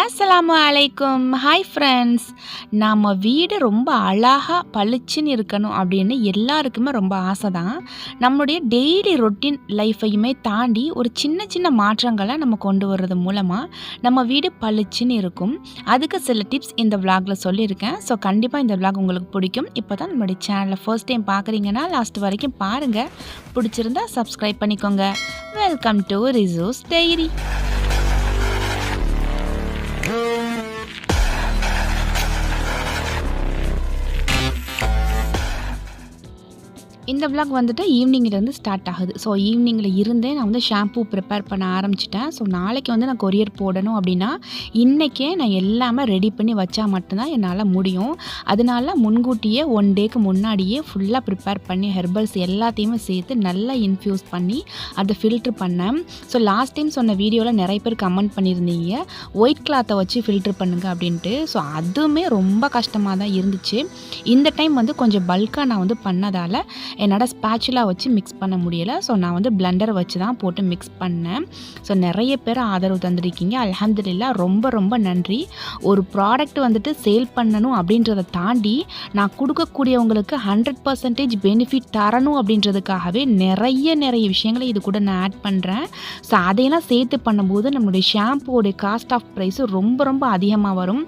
அஸ்லாமு அலைக்கும் hi friends நம்ம வீடு ரொம்ப அழகாக பளிச்சுன்னு இருக்கணும் அப்படின்னு எல்லாருக்குமே ரொம்ப ஆசை தான் நம்மளுடைய டெய்லி ரொட்டீன் லைஃப்பையுமே தாண்டி ஒரு சின்ன சின்ன மாற்றங்களை நம்ம கொண்டு வர்றது மூலமாக நம்ம வீடு பளிச்சுன்னு இருக்கும். அதுக்கு சில டிப்ஸ் இந்த விளாகில் சொல்லியிருக்கேன். ஸோ கண்டிப்பாக இந்த விளாக் உங்களுக்கு பிடிக்கும். இப்போ தான் நம்மளுடைய சேனலை ஃபர்ஸ்ட் டைம் பார்க்குறீங்கன்னா லாஸ்ட் வரைக்கும் பாருங்கள் பிடிச்சிருந்தா சப்ஸ்கிரைப் பண்ணிக்கோங்க. வெல்கம் டு ரிசோஸ் டைரி இந்த விளாக் வந்துட்டு ஈவினிங்லேருந்து ஸ்டார்ட் ஆகுது. ஸோ ஈவினிங்கில் இருந்தே நான் வந்து ஷாம்பூ ப்ரிப்பேர் பண்ண ஆரம்பிச்சிட்டேன். ஸோ நாளைக்கு வந்து நான் கொரியர் போடணும் அப்படின்னா இன்றைக்கே நான் எல்லாமே ரெடி பண்ணி வச்சா மட்டும்தான் என்னால் முடியும். அதனால முன்கூட்டியே ஒன் டேக்கு முன்னாடியே ஃபுல்லாக ப்ரிப்பேர் பண்ணி ஹெர்பல்ஸ் எல்லாத்தையுமே சேர்த்து நல்லா இன்ஃப்யூஸ் பண்ணி அதை ஃபில்ட்ரு பண்ணேன். ஸோ லாஸ்ட் டைம் சொன்ன வீடியோவில் நிறைய பேர் கமெண்ட் பண்ணியிருந்தீங்க. ஒயிட் கிளாத்தை வச்சு ஃபில்ட்ரு பண்ணுங்க அப்படின்ட்டு. ஸோ அதுவுமே ரொம்ப கஷ்டமாக தான் இருந்துச்சு. இந்த டைம் வந்து கொஞ்சம் பல்காக நான் வந்து பண்ணதால் என்னால் ஸ்பேச்சுலா வச்சு மிக்ஸ் பண்ண முடியலை. ஸோ நான் வந்து பிளெண்டர் வச்சு தான் போட்டு மிக்ஸ் பண்ணேன். ஸோ நிறைய பேர் ஆதரவு தந்திருக்கீங்க. அலமதுல்லா ரொம்ப ரொம்ப நன்றி. ஒரு ப்ராடக்ட் வந்துட்டு சேல் பண்ணணும் அப்படின்றத தாண்டி நான் கொடுக்கக்கூடியவங்களுக்கு ஹண்ட்ரட் பர்சன்டேஜ் பெனிஃபிட் தரணும் அப்படின்றதுக்காகவே நிறைய நிறைய விஷயங்களை இது கூட நான் ஆட் பண்ணுறேன் ஸோ அதையெல்லாம் சேர்த்து பண்ணும்போது நம்மளுடைய ஷாம்புவோடைய காஸ்ட் ஆஃப் ப்ரைஸும் ரொம்ப ரொம்ப அதிகமாக வரும்.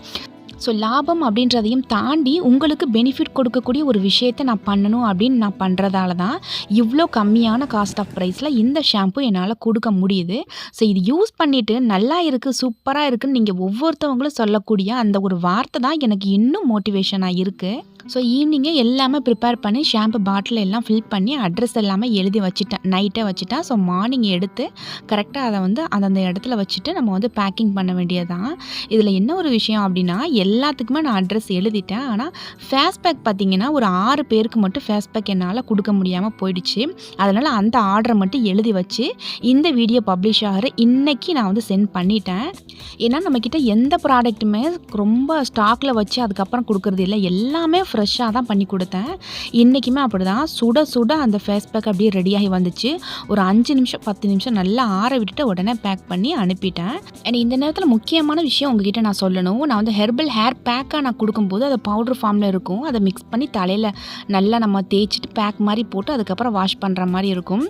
ஸோ லாபம் அப்படின்றதையும் தாண்டி உங்களுக்கு பெனிஃபிட் கொடுக்கக்கூடிய ஒரு விஷயத்தை நான் பண்ணணும் அப்படின்னு நான் பண்ணுறதால தான் இவ்வளோ கம்மியான காஸ்ட் ஆஃப் ப்ரைஸில் இந்த ஷாம்பு என்னால் கொடுக்க முடியுது. ஸோ இது யூஸ் பண்ணிவிட்டு நல்லா இருக்குது சூப்பராக இருக்குதுன்னு நீங்கள் ஒவ்வொருத்தவங்களும் சொல்லக்கூடிய அந்த ஒரு வார்த்தை தான் எனக்கு இன்னும் மோட்டிவேஷனாக இருக்குது ஸோ ஈவினிங்கே எல்லாமே ப்ரிப்பேர் பண்ணி ஷாம்பு பாட்டில் எல்லாம் ஃபில் பண்ணி அட்ரஸ் எல்லாமே எழுதி வச்சுட்டேன். நைட்டே வச்சுட்டேன். ஸோ மார்னிங் எடுத்து கரெக்டாக அதை வந்து அந்தந்த இடத்துல வச்சுட்டு நம்ம வந்து பேக்கிங் பண்ண வேண்டியதான் இதில் என்ன ஒரு விஷயம் அப்படின்னா எல்லாத்துக்குமே நான் அட்ரஸ் எழுதிட்டேன். ஆனால் ஃபேஸ் பேக் பார்த்தீங்கன்னா ஒரு ஆறு பேருக்கு மட்டும் ஃபேஸ் பேக் என்னால் கொடுக்க முடியாமல் போயிடுச்சு. அதனால் அந்த ஆர்டரை மட்டும் எழுதி வச்சு இந்த வீடியோ பப்ளிஷ் ஆகிற இன்றைக்கி நான் வந்து சென்ட் பண்ணிட்டேன். ஏன்னா நம்மக்கிட்ட எந்த ப்ராடக்ட்டுமே ரொம்ப ஸ்டாக்கில் வச்சு அதுக்கப்புறம் கொடுக்குறது இல்லை. எல்லாமே ஃப்ரெஷ்ஷாக தான் பண்ணி கொடுத்தேன். இன்றைக்குமே அப்படி தான் சுட சுட அந்த ஃபேஸ் பேக் அப்படியே ரெடியாகி வந்துச்சு. ஒரு அஞ்சு நிமிஷம் பத்து நிமிஷம் நல்லா ஆற விட்டுட்டு உடனே பேக் பண்ணி அனுப்பிட்டேன். அண்ட் இந்த நேரத்தில் முக்கியமான விஷயம் உங்ககிட்ட நான் சொல்லணும். நான் வந்து ஹெர்பல் ஹேர் பேக்காக நான் கொடுக்கும்போது அது பவுடர் ஃபார்மில் இருக்கும். அதை மிக்ஸ் பண்ணி தலையில் நல்லா நம்ம தேய்ச்சிட்டு பேக் மாதிரி போட்டு அதுக்கப்புறம் வாஷ் பண்ணுற மாதிரி இருக்கும்.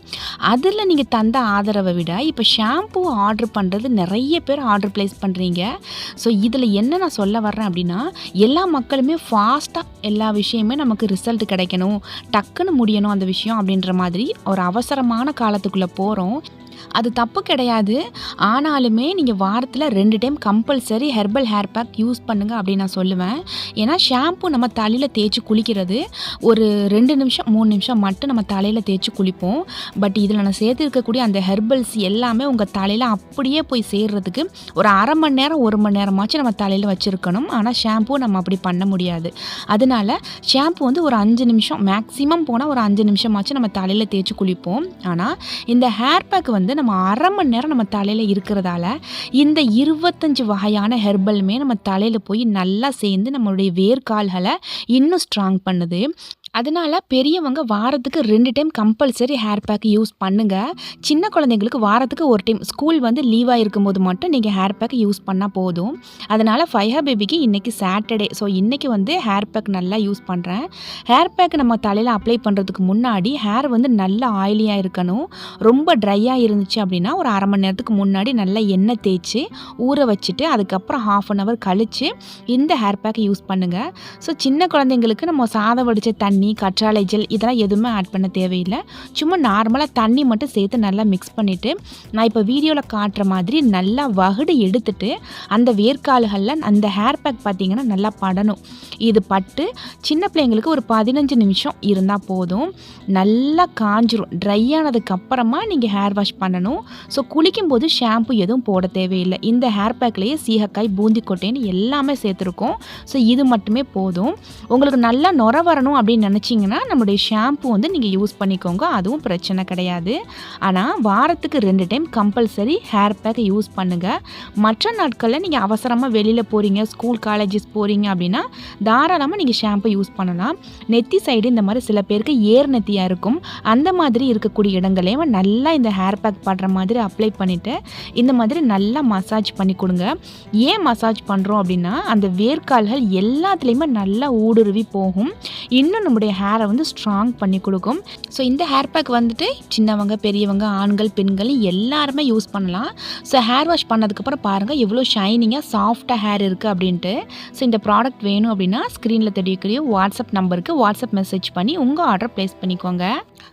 அதில் நீங்கள் தந்த ஆதரவை விட இப்போ ஷாம்பூ ஆர்டர் பண்ணுறது நிறைய பேர் ஆர்டர் ப்ளேஸ் பண்ணுறீங்க ஸோ இதில் என்ன நான் சொல்ல வர்றேன் அப்படின்னா எல்லா மக்களுமே ஃபாஸ்ட்டாக எல்லா விஷயமே நமக்கு ரிசல்ட் கிடைக்கணும். டக்குன்னு முடியணும் அந்த விஷயம் அப்படின்ற மாதிரி ஒரு அவசரமான காலத்துக்குள்ளே போகிறோம் அது தப்பு கிடையாது. ஆனாலுமே நீங்கள் வாரத்தில் ரெண்டு time compulsory herbal hair pack use பண்ணுங்கள் அப்படின்னு நான் சொல்லுவேன். ஏன்னா ஷாம்பு நம்ம தலையில் தேய்ச்சி குளிக்கிறது ஒரு ரெண்டு நிமிஷம் மூணு நிமிஷம் மட்டும் நம்ம தலையில் தேய்ச்சி குளிப்போம். பட் இதில் நான் சேர்த்துருக்கக்கூடிய அந்த ஹெர்பல்ஸ் எல்லாமே உங்கள் தலையில் அப்படியே போய் சேர்றதுக்கு ஒரு அரை மணி நேரம் ஒரு மணி நேரமாச்சும் நம்ம தலையில் வச்சுருக்கணும். ஆனால் ஷாம்பு நம்ம அப்படி பண்ண முடியாது. அதனால ஷாம்பு வந்து ஒரு அஞ்சு நிமிஷம் மேக்ஸிமம் போனால் ஒரு அஞ்சு நிமிஷமாச்சும் நம்ம தலையில் தேய்ச்சி குளிப்போம். ஆனால் இந்த ஹேர் பேக் வந்து நம்ம அரை மணி நேரம் நம்ம தலையில் இருக்கிறதால இந்த இருபத்தஞ்சி வகையான ஹெர்பலுமே நம்ம தலையில் போய் நல்லா சேர்ந்து நம்மளுடைய வேர்க்கால்களை இன்னும் ஸ்ட்ராங் பண்ணுது. அதனால் பெரியவங்க வாரத்துக்கு ரெண்டு time compulsory hair pack use பண்ணுங்கள் சின்ன குழந்தைங்களுக்கு வாரத்துக்கு ஒரு டைம். ஸ்கூல் வந்து லீவாக இருக்கும்போது மட்டும் நீங்கள் ஹேர் பேக் யூஸ் பண்ணால் போதும். அதனால் ஃபைஹா பேபிக்கு இன்றைக்கி சாட்டர்டே ஸோ இன்றைக்கி வந்து ஹேர் பேக் நல்லா யூஸ் பண்ணுறேன் ஹேர் பேக் நம்ம தலையில் அப்ளை பண்ணுறதுக்கு முன்னாடி ஹேர் வந்து நல்லா ஆயிலியாக இருக்கணும். ரொம்ப ட்ரையாக இருந்துச்சு அப்படின்னா ஒரு அரை மணி நேரத்துக்கு முன்னாடி நல்லா எண்ணெய் தேய்ச்சி ஊற வச்சுட்டு அதுக்கப்புறம் ஹாஃப் அன் ஹவர் கழித்து இந்த ஹேர் பேக் யூஸ் பண்ணுங்கள் ஸோ சின்ன குழந்தைங்களுக்கு நம்ம சாதம் வடித்த தண்ணி கற்றாழை ஜெல் இதெல்லாம் எதுவுமே ஆட் பண்ண தேவையில்லை. சும்மா நார்மலாக தண்ணி மட்டும் சேர்த்து நல்லா மிக்ஸ் பண்ணிவிட்டு நான் இப்போ வீடியோவில் காட்டுற மாதிரி நல்லா வகுடு எடுத்துட்டு அந்த வேர்க்கால்களில் அந்த ஹேர் பேக் பார்த்திங்கன்னா நல்லா படணும். இது பட்டு சின்ன பிள்ளைங்களுக்கு ஒரு பதினஞ்சு நிமிஷம் இருந்தால் போதும். நல்லா காஞ்சிரும். ட்ரை ஆனதுக்கு அப்புறமா நீங்கள் ஹேர் வாஷ் பண்ணணும். ஸோ குளிக்கும்போது ஷாம்பு எதுவும் போட தேவையில்லை. இந்த ஹேர் பேக்லேயே சீகக்காய் பூந்தி கொட்டைன்னு எல்லாமே சேர்த்துருக்கோம். ஸோ இது மட்டுமே போதும். உங்களுக்கு நல்லா நுர வரணும் அப்படின்னு நினச்சிங்கன்னா நம்மளுடைய ஷாம்பு வந்து நீங்கள் யூஸ் பண்ணிக்கோங்க. அதுவும் பிரச்சனை கிடையாது. ஆனால் வாரத்துக்கு ரெண்டு time compulsory hair pack use பண்ணுங்கள் மற்ற நாட்களில் நீங்கள் அவசரமாக வெளியில் போகிறீங்க ஸ்கூல் காலேஜஸ் போகிறீங்க அப்படின்னா தாராளமாக நீங்கள் ஷாம்பு யூஸ் பண்ணலாம். நெத்தி சைடு இந்த மாதிரி சில பேருக்கு ஏர் நெத்தியாக இருக்கும். அந்த மாதிரி இருக்கக்கூடிய இடங்களையும் நல்லா இந்த ஹேர் பேக் பண்ணுற மாதிரி அப்ளை பண்ணிவிட்டு இந்த மாதிரி நல்லா மசாஜ் பண்ணி கொடுங்க. ஏன் மசாஜ் பண்ணுறோம் அப்படின்னா அந்த வேர்க்கால்கள் எல்லாத்துலேயுமே நல்லா ஊடுருவி போகும். இன்னும் நம்முடைய ஹேரை வந்து ஸ்ட்ராங் பண்ணி கொடுக்கும். ஸோ இந்த ஹேர் பேக் வந்துட்டு சின்னவங்க பெரியவங்க ஆண்கள் பெண்கள் எல்லாருமே யூஸ் பண்ணலாம். ஸோ ஹேர் வாஷ் பண்ணதுக்கப்புறம் பாருங்கள் எவ்வளோ ஷைனிங்காக சாஃப்டாக ஹேர் இருக்குது அப்படின்ட்டு. ஸோ இந்த ப்ராடக்ட் வேணும் அப்படின்னா ஸ்க்ரீனில் தெரியக்கூடிய வாட்ஸ்அப் நம்பருக்கு வாட்ஸ்அப் மெசேஜ் பண்ணி உங்கள் ஆர்டர் ப்ளேஸ் பண்ணிக்கோங்க.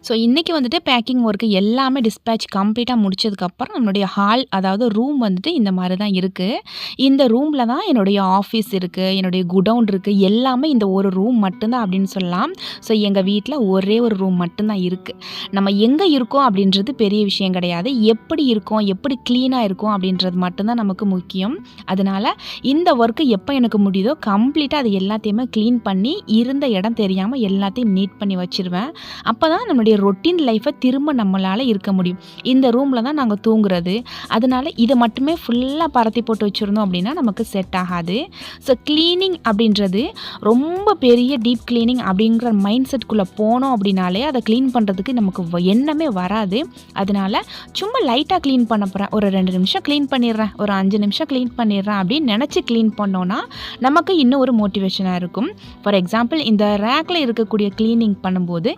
ஸோ இன்றைக்கி வந்துட்டு பேக்கிங் ஒர்க்கு எல்லாமே டிஸ்பேச் கம்ப்ளீட்டாக முடிச்சதுக்கப்புறம் நம்மளுடைய ஹால் அதாவது ரூம் வந்துட்டு இந்த மாதிரி தான் இருக்குது இந்த ரூமில் தான் என்னுடைய ஆஃபீஸ் இருக்குது என்னுடைய குடவுன் இருக்குது எல்லாமே இந்த ஒரு ரூம் மட்டும்தான் அப்படின்னு சொல்லலாம். ஸோ எங்கள் வீட்டில் ஒரே ஒரு ரூம் மட்டும்தான் இருக்குது நம்ம எங்கே இருக்கோம் அப்படின்றது பெரிய விஷயம் கிடையாது. எப்படி இருக்கோம் எப்படி க்ளீனாக இருக்கும் அப்படின்றது மட்டும்தான் நமக்கு முக்கியம். அதனால் இந்த ஒர்க்கு எப்போ எனக்கு முடியுதோ கம்ப்ளீட்டாக அது எல்லாத்தையுமே க்ளீன் பண்ணி இருந்த இடம் தெரியாமல் எல்லாத்தையும் நீட் பண்ணி வச்சுருவேன். அப்போ தான் நம்மளுடைய ரொட்டீன் லைஃப்பை திரும்ப நம்மளால் இருக்க முடியும். இந்த ரூமில் தான் நாங்கள் தூங்குறது. அதனால் இதை மட்டுமே ஃபுல்லாக பரத்தி போட்டு வச்சுருந்தோம் அப்படின்னா நமக்கு செட் ஆகாது. ஸோ க்ளீனிங் அப்படின்றது ரொம்ப பெரிய டீப் க்ளீனிங் அப்படிங்கிற மைண்ட் செட்குள்ளே போனோம் அப்படின்னாலே அதை க்ளீன் பண்ணுறதுக்கு நமக்கு எண்ணமே வராது. அதனால் சும்மா லைட்டாக க்ளீன் பண்ண போகிறேன் ஒரு ரெண்டு நிமிஷம் க்ளீன் பண்ணிடுறேன். ஒரு அஞ்சு நிமிஷம் க்ளீன் பண்ணிடுறேன் அப்படின்னு நினச்சி க்ளீன் பண்ணோன்னா நமக்கு இன்னும் ஒரு மோட்டிவேஷனாக இருக்கும். ஃபார் எக்ஸாம்பிள் இந்த ரேக்கில் இருக்கக்கூடிய க்ளீனிங் பண்ணும்போது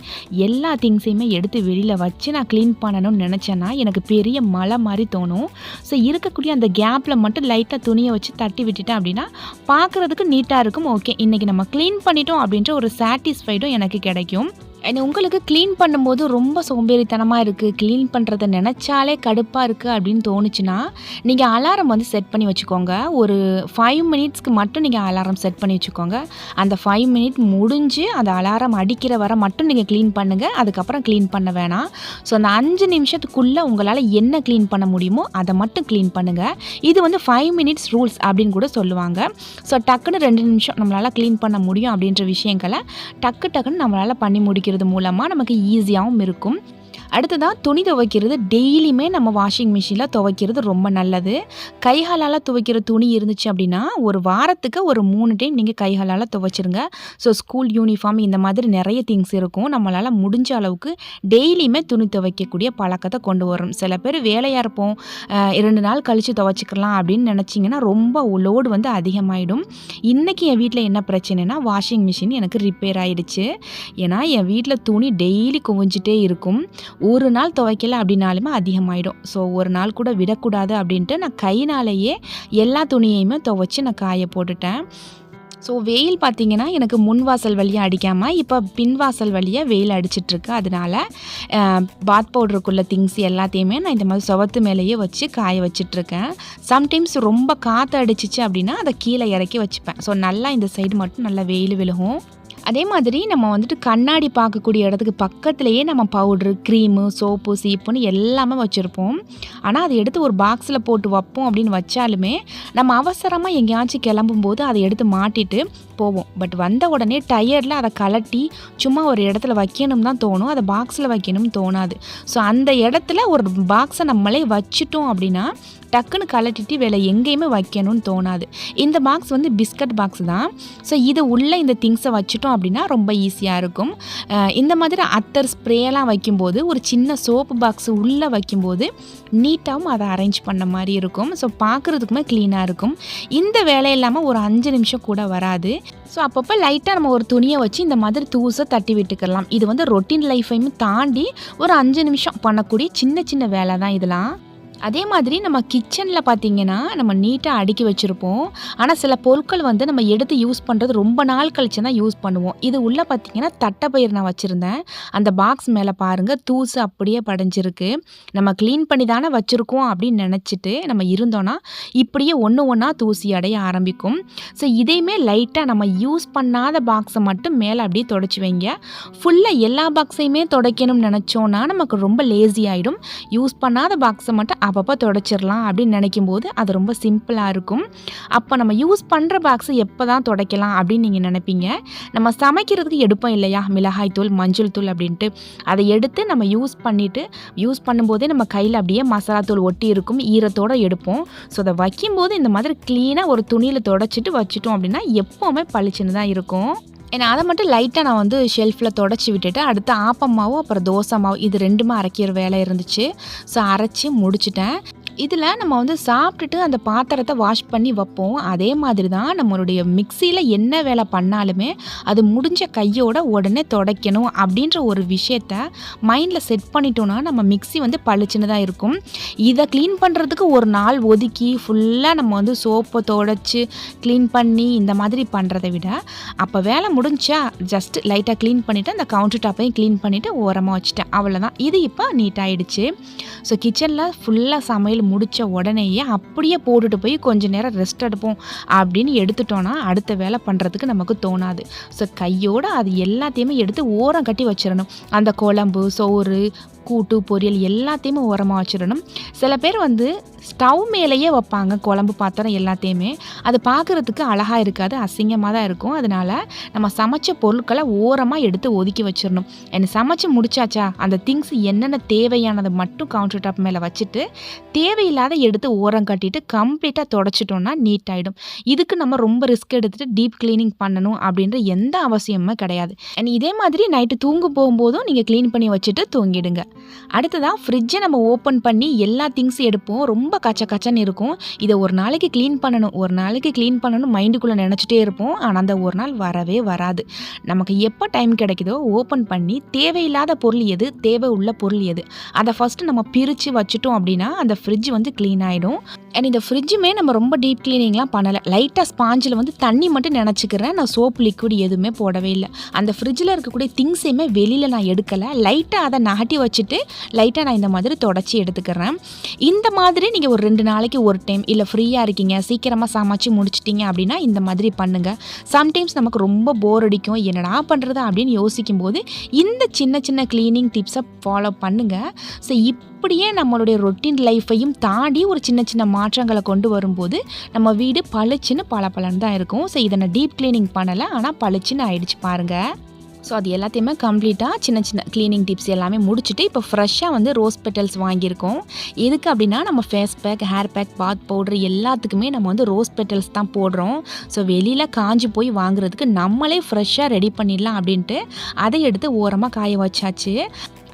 எல்லா திங்ஸையுமே எடுத்து வெளியில் வச்சு நான் க்ளீன் பண்ணணும்னு நினச்சேன்னா எனக்கு பெரிய மலை மாதிரி தோணும். ஸோ இருக்கக்கூடிய அந்த கேப்பில் மட்டும் லைட்டாக துணியை வச்சு தட்டி விட்டுட்டேன் அப்படின்னா பார்க்குறதுக்கு நீட்டாக இருக்கும். ஓகே இன்றைக்கி நம்ம க்ளீன் பண்ணிட்டோம் அப்படின்ற ஒரு சாட்டிஸ்ஃபைடும் எனக்கு கிடைக்கும். அண்ட் உங்களுக்கு க்ளீன் பண்ணும்போது ரொம்ப சோம்பேறித்தனமாக இருக்குது க்ளீன் பண்ணுறத நினச்சாலே கடுப்பாக இருக்குது அப்படின்னு தோணுச்சுன்னா நீங்கள் அலாரம் வந்து செட் பண்ணி வச்சுக்கோங்க. ஒரு ஃபைவ் மினிட்ஸ்க்கு மட்டும் நீங்கள் அலாரம் செட் பண்ணி வச்சுக்கோங்க. அந்த ஃபைவ் மினிட் முடிஞ்சு அந்த அலாரம் அடிக்கிற வரை மட்டும் நீங்கள் க்ளீன் பண்ணுங்கள் அதுக்கப்புறம் க்ளீன் பண்ண வேணாம். ஸோ அந்த அஞ்சு நிமிஷத்துக்குள்ளே உங்களால் என்ன க்ளீன் பண்ண முடியுமோ அதை மட்டும் க்ளீன் பண்ணுங்கள் இது வந்து ஃபைவ் மினிட்ஸ் ரூல்ஸ் அப்படின்னு கூட சொல்லுவாங்க. ஸோ டக்குன்னு ரெண்டு நிமிஷம் நம்மளால் க்ளீன் பண்ண முடியும் அப்படின்ற விஷயங்களை டக்கு டக்குன்னு நம்மளால் பண்ணி முடிக்கிறது மூலமாக நமக்கு ஈஸியாகவும் இருக்கும். அடுத்ததாக துணி துவைக்கிறது. டெய்லியுமே நம்ம வாஷிங் மிஷினில் துவைக்கிறது ரொம்ப நல்லது. கைகாலால் துவைக்கிற துணி இருந்துச்சு அப்படின்னா ஒரு வாரத்துக்கு ஒரு மூணு டைம் நீங்கள் கைகாலால் துவைச்சிருங்க. ஸோ ஸ்கூல் யூனிஃபார்ம் இந்த மாதிரி நிறைய திங்ஸ் இருக்கும். நம்மளால் முடிஞ்ச அளவுக்கு டெய்லியுமே துணி துவைக்கக்கூடிய பழக்கத்தை கொண்டு வரும். சில பேர் வேலையாக இருப்போம். இரண்டு நாள் கழித்து துவைச்சிக்கலாம் அப்படின்னு நினச்சிங்கன்னா ரொம்ப லோடு வந்து அதிகமாகிடும் இன்றைக்கி என் வீட்டில் என்ன பிரச்சனைனா வாஷிங் மிஷின் எனக்கு ரிப்பேர் ஆகிடுச்சு ஏன்னா என் வீட்டில் துணி டெய்லி குவிஞ்சிட்டே இருக்கும். ஒரு நாள் துவைக்கல அப்படின்னாலுமே அதிகமாயிடும். ஸோ ஒரு நாள் கூட விடக்கூடாது அப்படின்ட்டு நான் கைனாலேயே எல்லா துணியையுமே துவைச்சி நான் காய போட்டுட்டேன். ஸோ வெயில் பார்த்தீங்கன்னா எனக்கு முன் வாசல் வழியாக அடிக்காமல் இப்போ பின் வாசல் வழியாக வெயில் அடிச்சிட்ருக்கு. அதனால பாத் பவுடருக்குள்ள திங்ஸ் எல்லாத்தையுமே நான் இந்த மாதிரி சுவத்து மேலேயே வச்சு காய வச்சிட்ருக்கேன். சம்டைம்ஸ் ரொம்ப காற்று அடிச்சிச்சு அப்படின்னா அதை கீழே இறக்கி வச்சுப்பேன். ஸோ நல்லா இந்த சைடு மட்டும் நல்லா வெயில் விழுகும். அதே மாதிரி நம்ம வந்துட்டு கண்ணாடி பார்க்கக்கூடிய இடத்துக்கு பக்கத்துலேயே நம்ம பவுட்ரு க்ரீமு சோப்பு சீப்புன்னு எல்லாமே வச்சுருப்போம். ஆனால் அதை எடுத்து ஒரு பாக்ஸில் போட்டு வைப்போம் அப்படின்னு வச்சாலுமே நம்ம அவசரமாக எங்கேயாச்சும் கிளம்பும்போது அதை எடுத்து மாட்டிட்டு போவோம். பட் வந்த உடனே டயர்டில் அதை கலட்டி சும்மா ஒரு இடத்துல வைக்கணும் தான் தோணும். அதை பாக்ஸில் வைக்கணும்னு தோணாது. ஸோ அந்த இடத்துல ஒரு பாக்ஸை நம்மளே வச்சுட்டோம் அப்படின்னா டக்குன்னு கலட்டிட்டு வேலை எங்கேயுமே வைக்கணும்னு தோணாது. இந்த பாக்ஸ் வந்து பிஸ்கட் பாக்ஸ் தான். ஸோ இது உள்ளே இந்த திங்ஸை வச்சுட்டோம் அப்படின்னா ரொம்ப ஈஸியாக இருக்கும். இந்த மாதிரி அத்தர் ஸ்ப்ரேலாம் வைக்கும்போது ஒரு சின்ன சோப்பு பாக்ஸ் உள்ளே வைக்கும்போது நீட்டாகவும் அதை அரேஞ்ச் பண்ண மாதிரி இருக்கும். ஸோ பார்க்குறதுக்குமே க்ளீனாக இருக்கும். இந்த வேலை இல்லாமல் ஒரு அஞ்சு நிமிஷம் கூட வராது. ஸோ அப்பப்போ லைட்டாக நம்ம ஒரு துணியை வச்சு இந்த மாதிரி தூசை தட்டி விட்டுக்கலாம். இது வந்து ரொட்டீன் லைஃப்பையும் தாண்டி ஒரு அஞ்சு நிமிஷம் பண்ணக்கூடிய சின்ன சின்ன வேலை தான் இதெல்லாம். அதே மாதிரி நம்ம கிச்சனில் பார்த்திங்கன்னா நம்ம நீட்டாக அடுக்கி வச்சுருப்போம். ஆனால் சில பொருட்கள் வந்து நம்ம எடுத்து யூஸ் பண்ணுறது ரொம்ப நாள் கழிச்சு தான் யூஸ் பண்ணுவோம். இது உள்ளே பார்த்தீங்கன்னா தட்டைப்பயிர் நான் வச்சுருந்தேன். அந்த பாக்ஸ் மேலே பாருங்கள் தூசு அப்படியே படைஞ்சிருக்கு. நம்ம க்ளீன் பண்ணி தானே வச்சுருக்கோம் அப்படின்னு நினச்சிட்டு நம்ம இருந்தோன்னா இப்படியே ஒன்று ஒன்றா தூசி அடைய ஆரம்பிக்கும். ஸோ இதையுமே லைட்டாக நம்ம யூஸ் பண்ணாத பாக்ஸை மட்டும் மேலே அப்படியே தொடச்சி வைங்க. ஃபுல்லாக எல்லா பாக்ஸையுமே துடைக்கணும்னு நினச்சோன்னா நமக்கு ரொம்ப லேசி ஆகிடும் யூஸ் பண்ணாத பாக்ஸை மட்டும் அப்பப்போ தொடச்சிடலாம் அப்படின்னு நினைக்கும்போது அது ரொம்ப சிம்பிளாக இருக்கும். அப்போ நம்ம யூஸ் பண்ணுற பாக்ஸை எப்போ தான் துடைக்கலாம் அப்படின்னு நீங்கள் நினைப்பீங்க? நம்ம சமைக்கிறதுக்கு எடுப்போம் இல்லையா? மிளகாய் தூள் மஞ்சள் தூள் அப்படின்ட்டு. அதை எடுத்து நம்ம யூஸ் பண்ணிவிட்டு யூஸ் பண்ணும்போதே நம்ம கையில் அப்படியே மசாலா தூள் ஒட்டி இருக்கும். ஈரத்தோடு எடுப்போம். ஸோ அதை வைக்கும்போது இந்த மாதிரி க்ளீனாக ஒரு துணியில் தொடச்சிட்டு வச்சுட்டோம் அப்படின்னா எப்போவுமே பளிச்சுன்னு தான் இருக்கும். ஏன்னா அதை மட்டும் லைட்டாக நான் வந்து ஷெல்ஃபில் தொடச்சி விட்டுட்டு அடுத்து ஆப்பம் மாவு அப்புறம் தோசை மாவு இது ரெண்டுமே அரைக்கிற வேலை இருந்துச்சு. ஸோ அரைச்சி முடிச்சிட்டேன். இதில் நம்ம வந்து சாப்பிட்டுட்டு அந்த பாத்திரத்தை வாஷ் பண்ணி வைப்போம். அதே மாதிரி தான் நம்மளுடைய மிக்சியில் என்ன வேலை பண்ணாலுமே அது முடிஞ்ச கையோட உடனே துடைக்கணும் அப்படின்ற ஒரு விஷயத்த மைண்டில் செட் பண்ணிட்டோன்னா நம்ம மிக்சி வந்து பளிச்சுன்னு தான் இருக்கும். இதை க்ளீன் பண்ணுறதுக்கு ஒரு நாள் ஒதுக்கி ஃபுல்லாக நம்ம வந்து சோப்பை தொடச்சி க்ளீன் பண்ணி இந்த மாதிரி பண்ணுறதை விட அப்போ வேலை முடிஞ்சா ஜஸ்ட் லைட்டாக க்ளீன் பண்ணிவிட்டு அந்த கவுண்டர் டாப்பையும் க்ளீன் பண்ணிவிட்டு ஓரமாக வச்சுட்டேன். அவ்வளோதான் இது இப்போ நீட்டாகிடுச்சு ஸோ கிச்சனில் ஃபுல்லாக சமையல் முடித்த உடனேயே அப்படியே போட்டுட்டு போய் கொஞ்சம் நேரம் ரெஸ்ட் எடுப்போம் அப்படின்னு எடுத்துட்டோன்னா அடுத்த வேலை பண்ணுறதுக்கு நமக்கு தோணாது. ஸோ கையோடு அது எல்லாத்தையுமே எடுத்து ஓரம் கட்டி வச்சிடணும். அந்த குழம்பு சோறு கூட்டு பொரியல் எல்லாத்தையுமே உரமாக வச்சிடணும். சில பேர் வந்து ஸ்டவ் மேலேயே வைப்பாங்க குழம்பு பாத்திரம் எல்லாத்தையுமே. அது பார்க்குறதுக்கு அழகாக இருக்காது அசிங்கமாக தான் இருக்கும். அதனால் நம்ம சமைச்ச பொருட்களை ஓரமாக எடுத்து ஒதுக்கி வச்சிடணும். என்ன சமைச்சு முடிச்சாச்சா அந்த திங்ஸ் என்னென்ன தேவையானதை மட்டும் கவுண்டர் டாப் மேலே வச்சுட்டு தேவையில்லாத எடுத்து ஓரம் கட்டிட்டு கம்ப்ளீட்டாக தொடச்சிட்டோம்னா நீட் ஆகிடும் இதுக்கு நம்ம ரொம்ப ரிஸ்க் எடுத்துகிட்டு டீப் க்ளீனிங் பண்ணணும் அப்படின்ற எந்த அவசியமும் கிடையாது. அண்ட் இதே மாதிரி நைட்டு தூங்க போகும்போதும் நீங்கள் க்ளீன் பண்ணி வச்சுட்டு தூங்கிடுங்க. அடுத்ததாக ஃப்ரிட்ஜை நம்ம ஓப்பன் பண்ணி எல்லா திங்ஸ் எடுப்போம். ரொம்ப கச்ச கச்சன்னு இருக்கும். இதை ஒரு நாளைக்கு க்ளீன் பண்ணணும் ஒரு நாளைக்கு க்ளீன் பண்ணணும் மைண்டுக்குள்ளே நினச்சிட்டே இருப்போம். ஆனால் அந்த ஒரு நாள் வரவே வராது. நமக்கு எப்போ டைம் கிடைக்குதோ ஓப்பன் பண்ணி தேவையில்லாத பொருள் எது தேவை உள்ள பொருள் எது அதை ஃபஸ்ட்டு நம்ம பிரித்து வச்சுட்டோம் அப்படின்னா அந்த ஃப்ரிட்ஜ் வந்து க்ளீன் ஆகிடும் அண்ட் இந்த ஃப்ரிட்ஜுமே நம்ம ரொம்ப டீப் க்ளீனிங்லாம் பண்ணலை. லைட்டாக ஸ்பாஞ்சில் வந்து தண்ணி மட்டும் நினச்சிக்கிறேன். நான் சோப் லிக்விட் எதுவுமே போடவே இல்லை. அந்த ஃப்ரிட்ஜில் இருக்கக்கூடிய திங்ஸையுமே வெளியில் நான் எடுக்கலை. லைட்டாக அதை நகட்டி வச்சுட்டு லைட்டாக நான் இந்த மாதிரி தொடச்சி எடுத்துக்கிறேன். இந்த மாதிரி நீங்கள் ஒரு ரெண்டு நாளைக்கு ஒரு டைம் இல்லை ஃப்ரீயாக இருக்கீங்க சீக்கிரமாக சமைச்சு முடிச்சிட்டிங்க அப்படின்னா இந்த மாதிரி பண்ணுங்கள் சம்டைம்ஸ் நமக்கு ரொம்ப போர் அடிக்கும். என்னடா பண்ணுறது அப்படின்னு யோசிக்கும் போது இந்த சின்ன சின்ன க்ளீனிங் டிப்ஸை ஃபாலோ பண்ணுங்கள் ஸோ இப்படியே நம்மளுடைய ரொட்டீன் லைஃப்பையும் தாண்டி ஒரு சின்ன சின்ன மாற்றங்களை கொண்டு வரும்போது நம்ம வீடு பளிச்சுன்னு பல தான் இருக்கும். ஸோ இதை நான் டீப் க்ளீனிங் பண்ணலை. ஆனால் பளிச்சுன்னு ஆயிடுச்சு பாருங்கள் ஸோ அது எல்லாத்தையுமே கம்ப்ளீட்டாக சின்ன சின்ன க்ளீனிங் டிப்ஸ் எல்லாமே முடிச்சுட்டு இப்போ ஃப்ரெஷ்ஷாக வந்து ரோஸ் பெட்டல்ஸ் வாங்கியிருக்கோம். எதுக்கு அப்படின்னா நம்ம face pack hair pack bath powder எல்லாத்துக்குமே நம்ம வந்து ரோஸ் பெட்டல்ஸ் தான் போடுறோம். ஸோ வெளியில் காஞ்சி போய் வாங்குறதுக்கு நம்மளே ஃப்ரெஷ்ஷாக ரெடி பண்ணிடலாம் அப்படின்ட்டு அதை எடுத்து ஓரமாக காய வச்சாச்சு.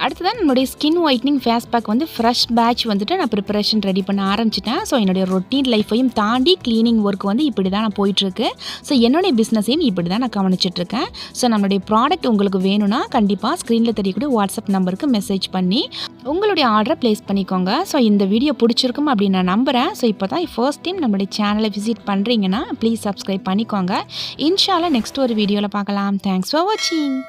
அடுத்ததான் நம்மளுடைய ஸ்கின் ஒயிட்னிங் ஃபேஸ் பேக் வந்து ஃப்ரெஷ் பேட்ச் வந்துட்டு நான் ப்ரிப்பரேஷன் ரெடி பண்ண ஆரம்பிச்சிட்டேன். ஸோ என்னுடைய ரொட்டீன் லைஃப்பையும் தாண்டி க்ளீனிங் ஒர்க் வந்து இப்படி தான் நான் போயிட்டுருக்கு. ஸோ என்னுடைய பிஸ்னஸையும் இப்படி தான் நான் கவனிச்சிட்ருக்கேன் ஸோ நம்மளுடைய ப்ராடக்ட் உங்களுக்கு வேணும்னா கண்டிப்பாக ஸ்க்ரீனில் தெரியக்கூடிய வாட்ஸ்அப் நம்பருக்கு மெசேஜ் பண்ணி உங்களுடைய ஆர்டரை ப்ளேஸ் பண்ணிக்கோங்க. ஸோ இந்த வீடியோ பிடிச்சிருக்கும் அப்படின்னு நான் நம்புகிறேன் ஸோ இப்போ தான் ஃபர்ஸ்ட் டைம் நம்மளுடைய சேனலை விசிட் பண்ணுறீங்கன்னா ப்ளீஸ் சப்ஸ்கிரைப் பண்ணிக்கோங்க. இன்ஷால்லாம் நெக்ஸ்ட் ஒரு வீடியோவில் பார்க்கலாம். தேங்க்ஸ் ஃபார் வாட்சிங்